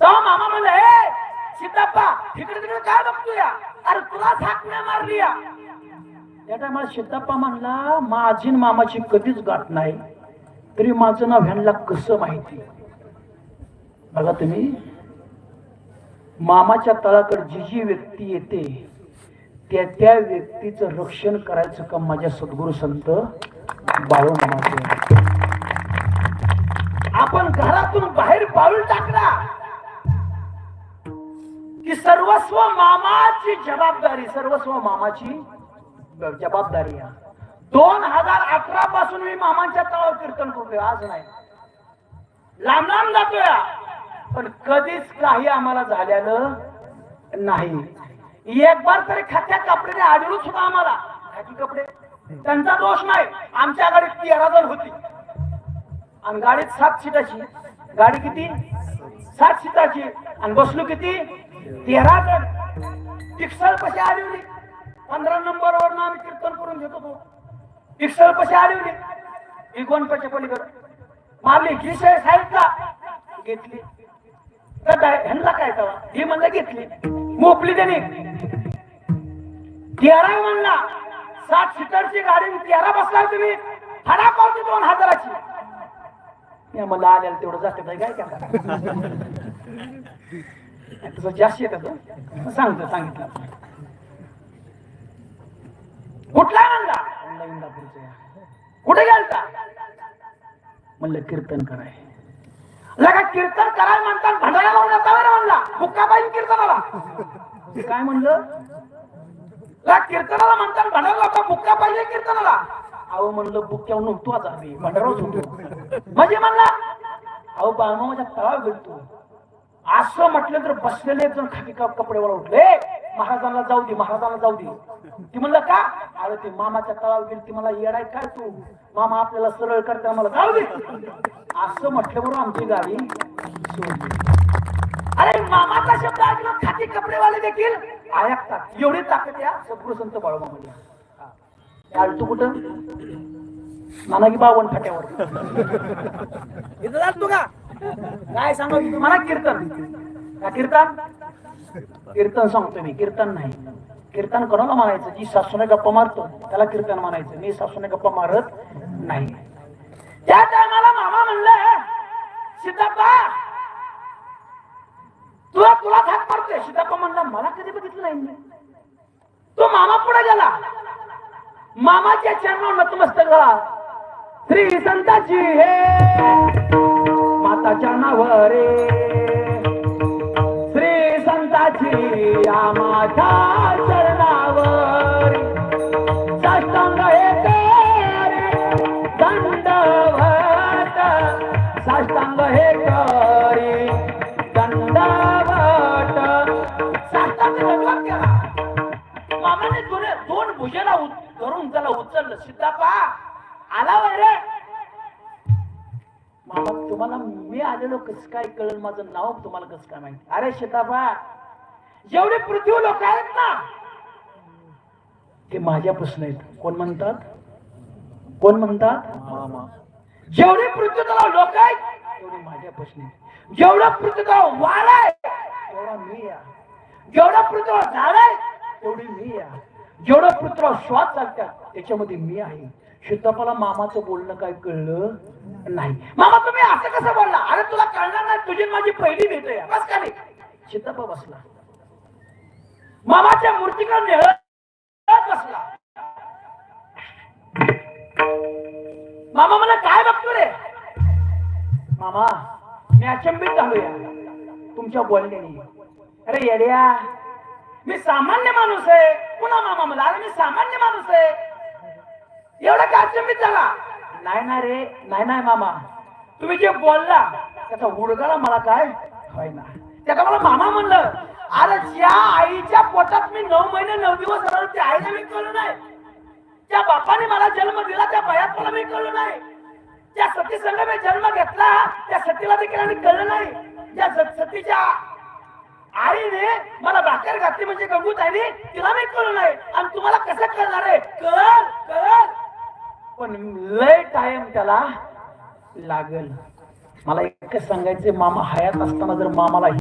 तेव्हा मामा म्हणलं हे सीताप्पा तिकडे तिकडे काय बघतोय? अरे तुला झाक नाही मारली या. त्या टायमाला सीताप्पा म्हणला माझी मामाची कधीच गाठ नाही तरी माझं नाव ह्यांना कसं माहिती? बघा तुम्ही मामाच्या तळाकडे जी जी व्यक्ती येते त्या त्या व्यक्तीचं रक्षण करायचं काम माझ्या सद्गुरू संत बाळून आपण घरातून बाहेर पाऊल टाकला की सर्वस्व मामाची जबाबदारी सर्वस्व मामाची जबाबदारी आहे. दोन हजार अठरा पासून मी मामांच्या तळावर कीर्तन करतोय आज नाही. लांब लांब जातोय पण कधीच काही आम्हाला झालेलं नाही. एक बार तरी खात्या कपडे आढळून सुद्धा आम्हाला. खाकी कपडे. त्यांचा दोष नाही. आमच्या गाडीत तेरा जण होती. आणि गाडीत सात सीटाची. गाडी किती? सात सीटाची. आणि बसलो किती? तेरा जण. पिक्सल कशी होती? पंधरा नंबर वर आम्ही कीर्तन करून घेत होतो. पिक्सल कशी आढळली एकोणपचे पलीकडे? मारली. घिसे साहित्य घेतली. तर काय ह्यांना काय करा ही म्हणलं घेतली. मोपली त्यांनी. तेरा म्हणला सात सीटरची गाडी तेरा बसला तुम्ही फडा पावती दोन हजाराची. मी म्हणलं आलेलं तेवढं जास्त काय काय तसं जास्त येत सांगतो सांगितलं. कुठला म्हणला म्हणलं इंदापूरचा या. कुठे गेलता? म्हणलं कीर्तन कराय. लगा कीर्तन कराय म्हणतात भंडारा लावून येता बरं म्हणला. पाहिजे कीर्तनाला. काय म्हणलं? ला कीर्तनाला म्हणतात भंडारा लावता बुक्का पाहिजे कीर्तनाला. अहो म्हणलं बुक्क्यावर नव्हतो आता आम्ही. होतो म्हणजे म्हणला अहो बाळमा माझ्या तळावर भेटतो असं म्हटलं तर बसलेले जण खाकी का- कपडेवाला उठले? महाराजांना जाऊ दे महाराजांना जाऊ दे. ती म्हणलं का? अरे ते मामाच्या तळावर गेली ती मला येडाय काय तू? मामा आपल्याला सरळ करता मला जाऊ दे. असं म्हटल्यावर आमची गाडी अरे मामाचा शब्द ऐकला खाकी कपडेवाले देखील ऐकतात एवढी ताकद या सद्गुरु संत बाळूमामा आलतो कुठं? नाना की बावन फाट्यावर. इथं जातो का? काय सांगू मला कीर्तन. का कीर्तन? कीर्तन सांगतो मी कीर्तन नाही. कीर्तन कोणाला म्हणायचं? जी सासूने गप्पा मारतो त्याला कीर्तन म्हणायचं. मी सासूने गप्पा मारत नाही. त्या टायमाला मामा म्हणलं सीताप्पा तुला तुला हात मारतोय सीताप्पा म्हणला मला कधी बघितलं नाही. तो मामा पुढे गेला. मामाच्या चरणावर नतमस्तक झाला. श्री संताची हे. माताच्या नावरे. श्री संताची या माता चरणावर. साष्टांग हे करे दंडवत साष्टांग हे करी दंडवत साष्टांग दंडवत केला मामाने दोन दोन भुजेला उत- धरून त्याला उचललं. सिद्धापा आला रे. मामा तुम्हाला मी आलेलो कस काय कळलं? माझं नाव तुम्हाला कसं काय माहिती? अरे सीतापा जेवढे पृथ्वी लोक आहेत ना. ते माझ्यापासून आहेत. कोण म्हणतात? कोण म्हणतात? जेवढे पृथ्वी तलाव लोक आहेत तेवढे माझ्यापासून आहेत. जेवढा पृथ्वी तलाव वाळ आहे तेवढा मी या. जेवढा पृथ्वीवर झाड आहे तेवढी मी या. जेवढं पृथ्वीवर श्वास चालतात त्याच्यामध्ये मी आहे. सीतापाला मामाचं बोलणं काय कळलं? नाही. मामा तुम्ही असं कसं बोलला? अरे तुला कळणार नाही तुझी माझी पहिली भेट आहे. बस का नाही बसला. मामाच्या मूर्तीकडे नेहत बसला. मामा मला काय बघतो रे? मामा मी अचंबित झालोया. तुमच्या बोलण्याने. अरे येड्या मी सामान्य माणूस आहे. पुन्हा मामा मला अरे मी सामान्य माणूस आहे. एवढा काय अचंबित झाला? नाही ना रे नाही नाही मामा. तुम्ही जे बोलला त्याचा उडगाला मला काय? ना. त्याचा मला मामा म्हणलं. अरे ज्या आईच्या पोटात मी नऊ महिने नऊ दिवस राहिलो त्या आईला मी कळलं नाही. त्या बापाने मला जन्म दिला त्या भयात मला मी कळलं नाही. त्या सती संघ मी जन्म घेतला त्या सतीला देखील आम्ही कळलं नाही. त्या सतीच्या आईने मला भाकर घातली म्हणजे गंगू ताईने तिला मी कळलं नाही. आणि तुम्हाला कसं कळणार आहे? कळ पण लय टाइम त्याला लागल. मला एकच सांगायचं मामा हयात असताना जर मामाला